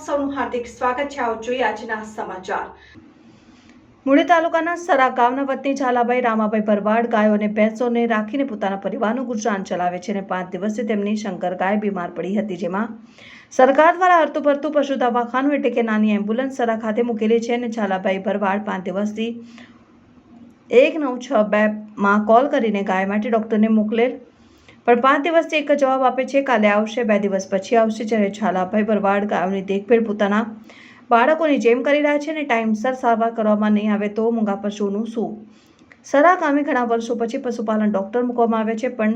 સૌનું હાર્દિક સ્વાગત છે. આવો જોઈએ આજના સમાચાર. મૂળી તાલુકાના સરા ગામના વતની ઝાલાભાઈ રામાભાઈ ભરવાડ ગાયો અને ભેંસોને રાખીને પોતાના પરિવારનું ગુજરાન ચલાવે છે અને પાંચ દિવસથી તેમની શંકર ગાય બીમાર પડી હતી, જેમાં સરકાર દ્વારા હરતું ભરતું પશુ દવાખાનું એટલે કે નાની એમ્બ્યુલન્સ સરા ખાતે મૂકેલી છે અને ઝાલાભાઈ ભરવાડ પાંચ દિવસથી એક નવ છ બે માં કોલ કરીને ગાય માટે ડૉક્ટરને મોકલેલ પણ પાંચ દિવસથી એક જ જવાબ આપે છે. કાલે આવશે, બે દિવસ પછી આવશે જ્યારે છાલાભાઈ ભરવાડ ગાયોની દેખભેળ પોતાના બાળકોની જેમ કરી રહ્યા છે અને ટાઈમસર સારવાર કરવામાં નહીં આવે તો મૂંગા પશુનું શું? સરા ગામે ઘણા વર્ષો પછી પશુપાલન ડૉક્ટર મૂકવામાં આવે છે, પણ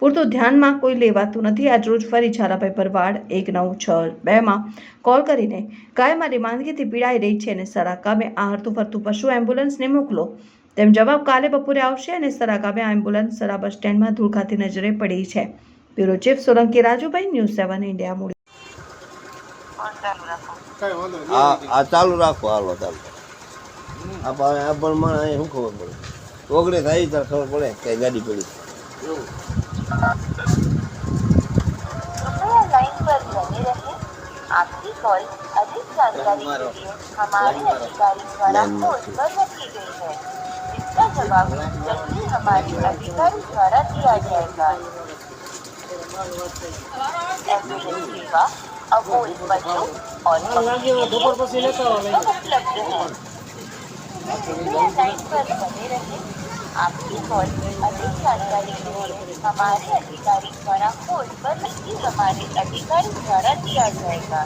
પૂરતું ધ્યાનમાં કોઈ લેવાતું નથી. આજ રોજ ફરી છાલાભાઈ ભરવાડ એક નવ છ બેમાં કોલ કરીને ગાય મારી માંદગીથી પીડાઈ રહી છે અને સરા ગામે આ હરતું ફરતું પશુ એમ્બ્યુલન્સને મોકલો. તેમ જવાબ કાલે બપોરે આવશે અને સરા ગામે આ એમ્બ્યુલન્સ સરા બસ સ્ટેન્ડમાં ધૂળ ખાતી નજરે પડી છે bureau chief Solanki Rajubhai news seven India મૂડી ફોન ચાલુ રાખો કાંઈ વાંધો નહીં. આ આ ચાલુ રાખો હાલો ચાલુ આ પણ આ પણ મને અહીં શું ખબર પડે ઓગળે થાય ત્યારે ખબર પડે કે ગાડી પડી कृपया लाइन पर बने रहें आपकी कॉल अधिक जानकारी के लिए हमारे अधिकारी द्वारा होल्ड पर रखी गई है इसका जवाब जल्दी हमारे अधिकारी द्वारा दिया जाएगा एम्बुलेंस सेवा अबोल बच्चों और पक्षी के लिए निःशुल्क उपलब्ध है कृपया लाइन पर बने रहें आपकी कॉल अधिक जानकारी के लिए हमारे अधिकारी द्वारा होल्ड पर रखी हमारे अधिकारी द्वारा दिया जाएगा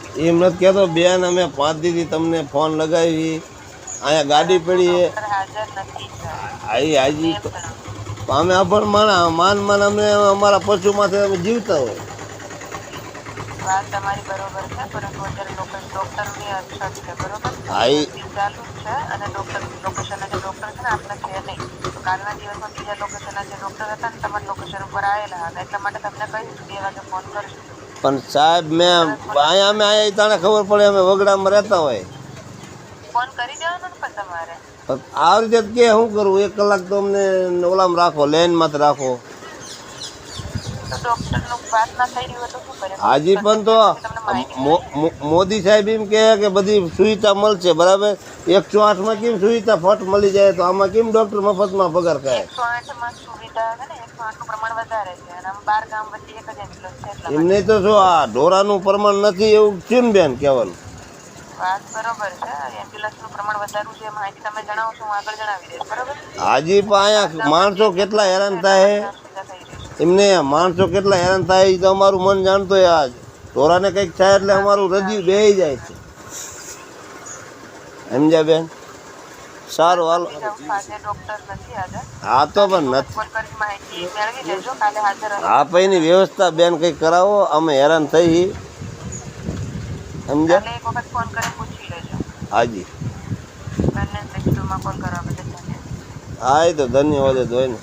એમ નથી કહેતો બેન અમે પાંચ દીધી તમને ફોન લગાવી. અહીંયા ગાડી પડી છે. ડોક્ટર હાજર નથી સર આઈ હાજી એમ પણ અમે અભણ માણા માન માન અમે અમારા પશુમાંથી અમે જીવતા હોય. વાત તમારી બરોબર છે પરંતુ અત્યારે લોકો ડોક્ટરની અછત છે બરોબર? હા, એ- ચાલુ જ છે અને ડોક્ટર લોકેશનના જે ડોક્ટર છે ને આપણે છે નહીં. તો કાલના દિવસમાં બીજા લોકેશનના જે ડોક્ટર હતા ને તમારા લોકેશન ઉપર આવેલા હતા. એટલા માટે તમને કહ્યું બે વાગે ફોન કરશું પણ સાહેબ મેં અહીંયા અમે અહીંયા તાણે ખબર પડે અમે વગડામાં રહેતા હોય. ફોન કરી દેવાનો ને પણ તમારે? આ રીતે કે શું કરું? એક કલાક તો અમને ઓલામાં રાખો લેનમાં જ રાખો તો ડોક્ટરનું વાત ના થઈ રહ્યું હોય તો શું કરે હાજી પણ તો મો- મો- મોદી સાહેબ એમ કહે કે બધી સુવિધા મળશે બરાબર? એકસો આઠમાં કેમ સુવિધા ફટ મળી જાય તો આમાં કેમ ડોક્ટર મફતમાં પગાર ખાય એમને તો શું આ ઢોરાનું પ્રમાણ નથી એવું કેમ બેન કહેવાનું? હાજી પણ અહીંયા માણસો કેટલા હેરાન થાય એમને માણસો કેટલા હેરાન થાય તો અમારું મન જાણતો હોય આજ. ઢોરાને કંઈક થાય એટલે અમારું રજ્યુ બેહી જાય છે. સમજ્યા બેન? સારું હાલો. હા તો પણ નથી. હા પૈની વ્યવસ્થા બેન કંઈક કરાવો. અમે હેરાન થઈ. સમજ્યા? પૂછી હાજી. હા એ તો ધન્યવાદ જ હોય ને.